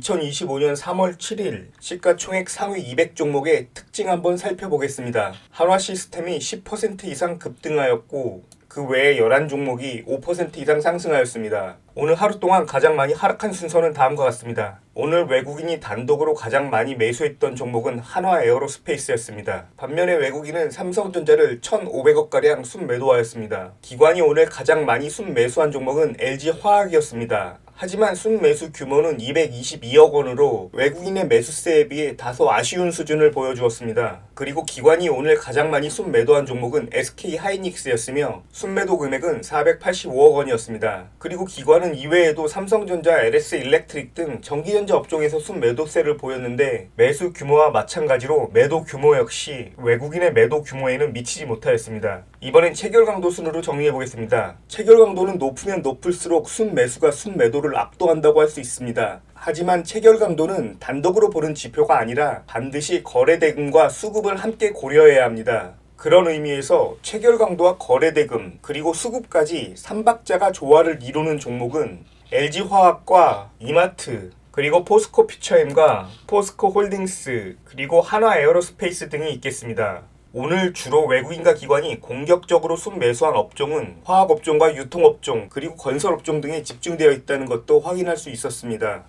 2025년 3월 7일 시가총액 상위 200 종목의 특징 한번 살펴보겠습니다. 한화 시스템이 10% 이상 급등하였고 그 외에 11종목이 5% 이상 상승하였습니다. 오늘 하루 동안 가장 많이 하락한 순서는 다음과 같습니다. 오늘 외국인이 단독으로 가장 많이 매수했던 종목은 한화 에어로스페이스였습니다. 반면에 외국인은 삼성전자를 1,500억가량 순매도하였습니다. 기관이 오늘 가장 많이 순매수한 종목은 LG화학이었습니다. 하지만 순매수 규모는 222억 원으로 외국인의 매수세에 비해 다소 아쉬운 수준을 보여주었습니다. 그리고 기관이 오늘 가장 많이 순매도한 종목은 SK 하이닉스였으며 순매도 금액은 485억 원이었습니다. 그리고 기관은 이외에도 삼성전자, LS 일렉트릭 등 전기전자 업종에서 순매도세를 보였는데 매수 규모와 마찬가지로 매도 규모 역시 외국인의 매도 규모에는 미치지 못하였습니다. 이번엔 체결 강도 순으로 정리해 보겠습니다. 체결 강도는 높으면 높을수록 순매수가 순매도를 압도한다고 할 수 있습니다. 하지만 체결 강도는 단독으로 보는 지표가 아니라 반드시 거래 대금과 수급을 함께 고려해야 합니다. 그런 의미에서 체결 강도와 거래 대금 그리고 수급까지 3박자가 조화를 이루는 종목은 LG화학과 이마트 그리고 포스코 퓨처엠과 포스코 홀딩스 그리고 한화 에어로스페이스 등이 있겠습니다. 오늘 주로 외국인과 기관이 공격적으로 순매수한 업종은 화학업종과 유통업종 그리고 건설업종 등에 집중되어 있다는 것도 확인할 수 있었습니다.